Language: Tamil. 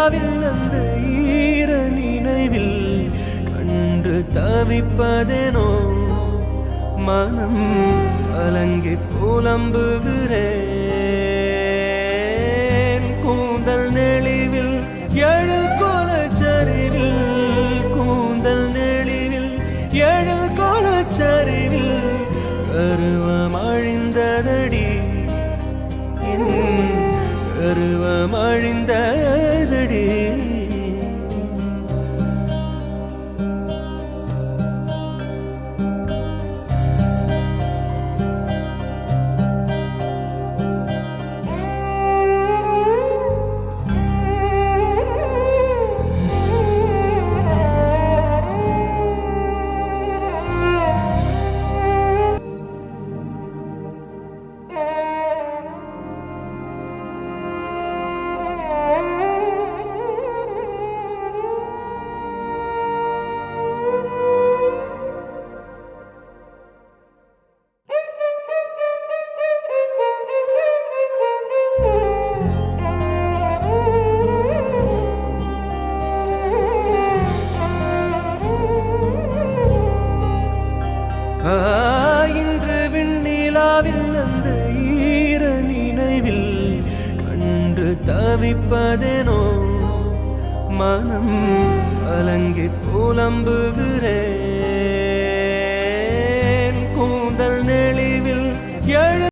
வெண்ணிலாவில் அந்த ஈர நினைவில் கண்டு தவிப்பதேனோ? மனம் கலங்கி புலம்புகிறேன். கூந்தல் நெளிவில் எழில் கோலச்சரிவில். கூந்தல் நெளிவில் எழில் கோலச்சரிவில். கருவம் அழிந்ததடி என் கருவம் அழிந்ததடி இன்று விண்ணிலாவில் அந்த ஈர நினைவில் கண்டு தவிப்பதேனோ? மனம் கலங்கி புலம்புகிறேன்